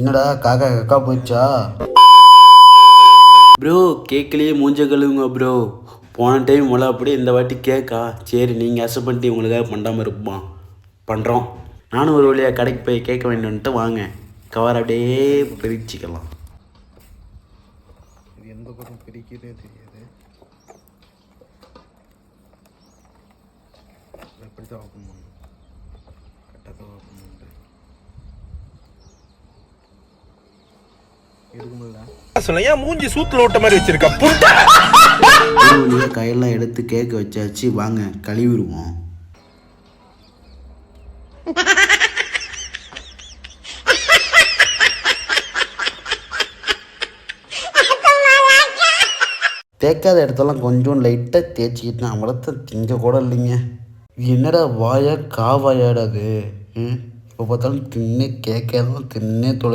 என்னடா காக்கா கக்கா போச்சா? ப்ரோ கேட்கலையே மூஞ்ச கழுவுங்க ப்ரோ போன டைம் மொளை அப்படி இந்த வாட்டி கேக்கா. சரி நீங்கள் அசைப் பண்ணிட்டு உங்களுக்காக பண்ணாமல் இருப்பான் பண்ணுறோம் நானும் ஒரு வழியாக கடைக்கு போய் கேட்க வேண்டியன்ட்டு வாங்க. கவர் அப்படியே பிரிச்சுக்கலாம். இது எந்த பக்கம் பிரிக்கிறதே தெரியாது. எப்படி தான் ஏன் மூஞ்சி சூத்துல ஓட்ட மாதிரி வச்சிருக்க? ஒரு வழியாக கையெல்லாம் எடுத்து கேட்க வச்சாச்சு. வாங்க கழுவிடுவோம். தேய்க்காத இடத்தெல்லாம் கொஞ்சம் லைட்டாக தேய்ச்சிக்கிட்டேன் அவ்வளோத்த திங்க கூட இல்லைங்க. என்னடா வாயா காவாயாடா அது? ம்? இப்போ பார்த்தாலும் தின்னே கேட்காதான் தின்னே தொலை